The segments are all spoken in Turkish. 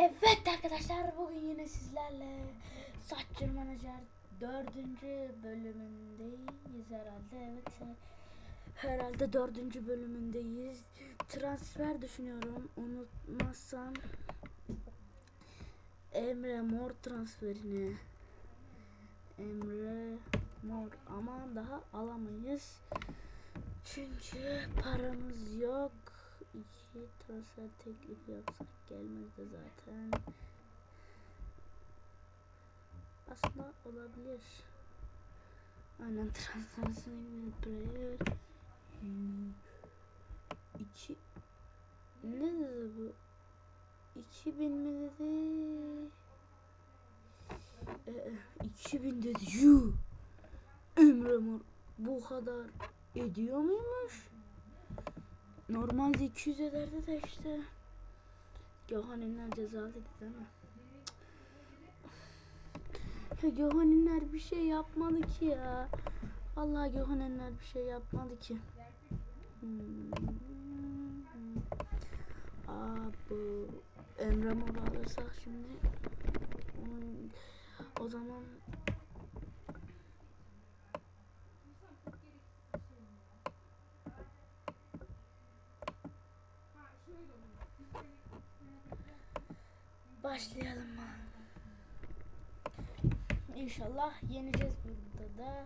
Evet arkadaşlar bugün yine sizlerle Saç Manager dördüncü bölümündeyiz herhalde. Evet herhalde dördüncü bölümündeyiz. Transfer düşünüyorum unutmazsam Emre Mor transferini. Emre Mor ama daha alamayız. Çünkü paramız yok iki transfer teklifi yapsak gelmezdi zaten. Aslında olabilir. Aynen transfer segment player. Hmm. İki ne dedi bu? 2000 mi dedi? Ee, 2000 dedi. Yuh. Mor bu kadar ediyor muymuş? Normalde 200 ederdi de işte. Gökhan'ınlar cezalıydı değil mi? Ya Gökhan'ınlar bir şey yapmadı ki ya. Vallahi Gökhan'ınlar bir şey yapmadı ki. Hmm. Aa bu Emre Mor'u alırsak şimdi hmm, o zaman İnşallah yeneceğiz burada da.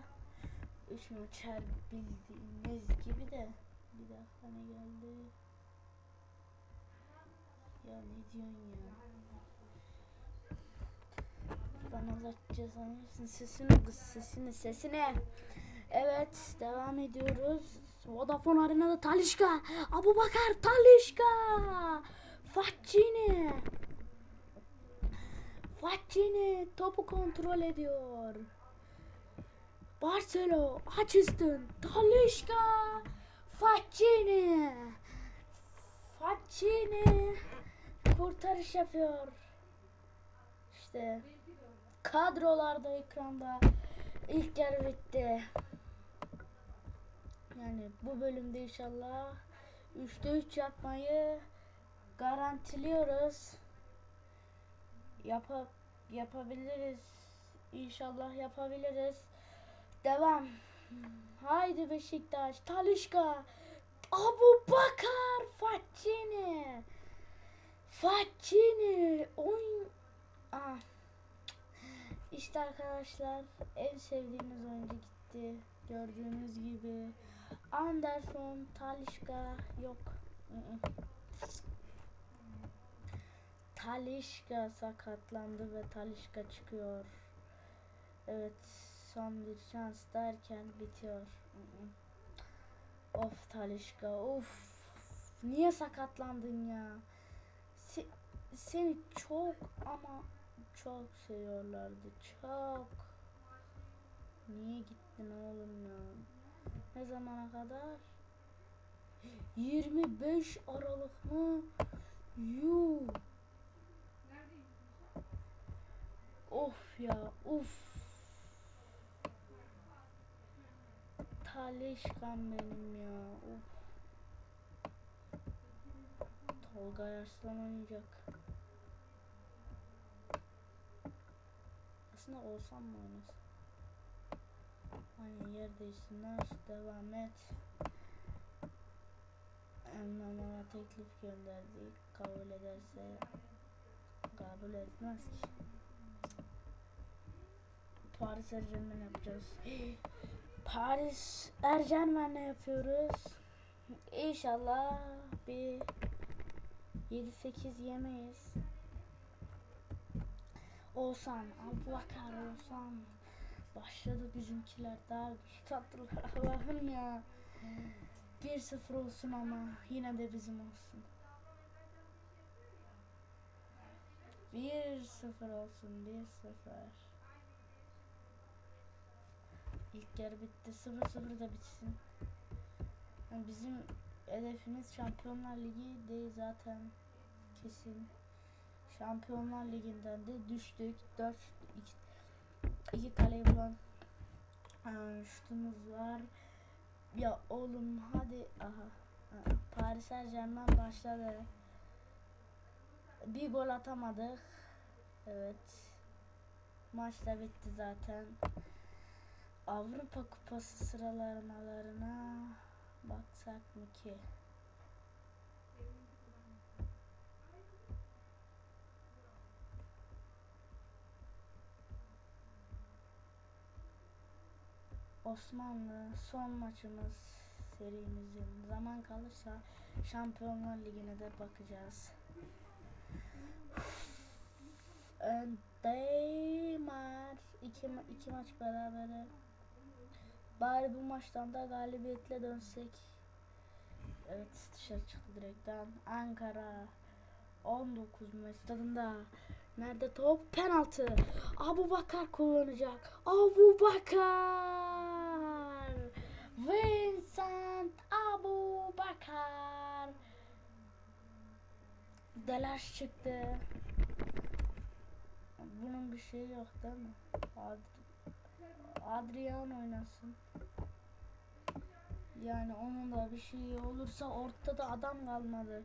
Üç maçer bildiğiniz gibi de. Bir dakika ne geldi? Ya ne diyorsun ya? Bana cezanı versin. Sesini kız sesini sesini. Evet devam ediyoruz. Vodafone Arena'da Talişka. Abu Bakar Talişka. Faccini. Faccini topu kontrol ediyor. Barcelo, Hutchinson, Talişka, Faccini. Faccini kurtarış yapıyor. İşte kadrolarda ekranda ilk yarı bitti. Yani bu bölümde inşallah 3'te 3 yapmayı garantiliyoruz. Yapa yapabiliriz. İnşallah yapabiliriz. Devam. Haydi Beşiktaş. Talişka. Abu Bakar. Faccini. Faccini. Oyun. Ah. İşte arkadaşlar en sevdiğimiz oyuncu gitti. Gördüğünüz gibi. Anderson, Talişka yok. Talişka sakatlandı ve Talişka çıkıyor. Evet son bir şans derken bitiyor. Of Talişka of. Niye sakatlandın ya? Se- seni çok ama çok seviyorlardı. Çok. Niye gittin oğlum ya? Ne zamana kadar? 25 Aralık mı? Yuh. Of ya of. Talişkan benim ya. Of. Tolga Arslan oynayacak. Aslında olsam mı oynasam? Aynı yer değişsinler. Devam et. Bana teklif gönderdi. Kabul ederse kabul etmez ki. Paris Germain yapacağız. Paris Ergenmen'le yapıyoruz. İnşallah bir 7-8 yemeyiz. Olsan, Abubakar olsan. Başladı bizimkiler daha güçlü tatlılar Allah'ım ya. 1-0 olsun ama yine de bizim olsun. 1-0 olsun 1-0. İlk yarı bitti 0-0 da bitsin. Yani bizim hedefimiz Şampiyonlar Ligi değil zaten kesin. Şampiyonlar Ligi'nden de düştük. 4 2, iki kaleyi bulan şutumuz var. Ya oğlum hadi aha. Paris Saint Germain başladı. Bir gol atamadık. Evet. Maç da bitti zaten. Avrupa Kupası sıralamalarına baksak mı ki? Osmanlı son maçımız serimizin zaman kalırsa Şampiyonlar Ligi'ne de bakacağız. Neymar iki, ma- iki maç berabere. Bari bu maçtan da galibiyetle dönsek. Evet dışarı çıktı direkten. Ankara 19 Mayıs stadında. Nerede top? Penaltı. Abu Bakar kullanacak. Abu Bakar. Vincent Abu Bakar. Delaş çıktı. Bunun bir şeyi yok değil mi? Ad Adrian oynasın. Yani onun da bir şeyi olursa ortada adam kalmadı.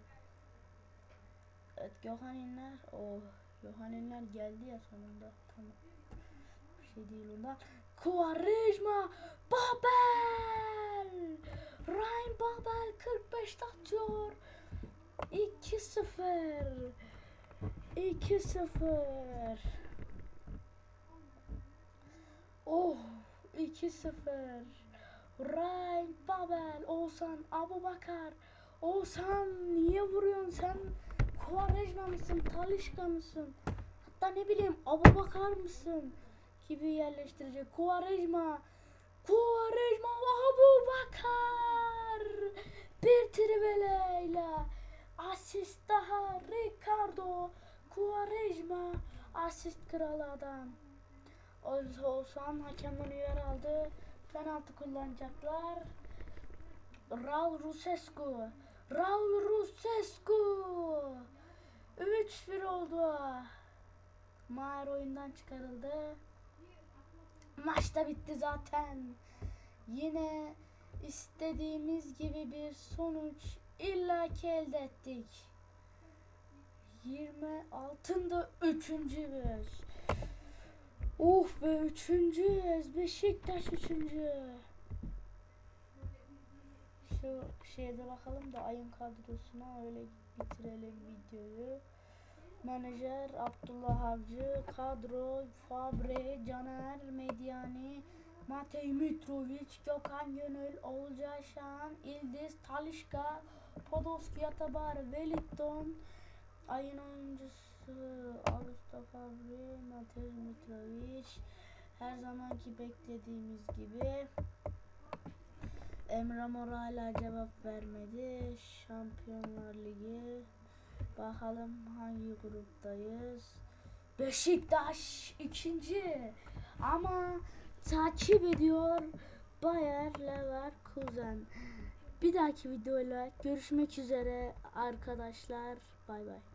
Evet Gökhan İnler. Oh Gökhan İnler geldi ya sonunda. Tamam. Bir şey değil ondan. Quaresma Babel Ryan Babel 45'te atıyor. 2-0 2-0 Oh 2-0 Ryan Babel Oğuzhan Abubakar Oğuzhan niye vuruyorsun sen? Quaresma mısın Talişka mısın? Hatta ne bileyim Abubakar mısın? Gibi yerleştirecek. Quaresma Quaresma Abubakar bir tribeleyle asist daha Ricardo. Quaresma asist kralı adam olsan hakemden uyarı aldı. Penaltı kullanacaklar. Raul Rusescu. Raul Rusescu. 3-1 oldu. Maher oyundan çıkarıldı. Maç da bitti zaten. Yine istediğimiz gibi bir sonuç illaki elde ettik. 26'ında üçüncüyüz. Of be üçüncüyüz. Beşiktaş üçüncü. Şu şeye de bakalım da ayın kadrosuna öyle bitirelim videoyu. Menajer Abdullah Avcı, kadro Fabre, Caner, Medyani, Matej Mitrovic, Gökhan Gönül, Olcay Şahan, İldiz, Talişka, Podolski, Yatabar, Wellington, ayın oyuncusu Ağustos Fabri, Matej Mitrovic, her zamanki beklediğimiz gibi Emre Mor hala cevap vermedi. Şampiyonlar Ligi. Bakalım hangi gruptayız. Beşiktaş ikinci. Ama takip ediyor Bayer Leverkusen. Bir dahaki videoyla görüşmek üzere arkadaşlar. Bay bay.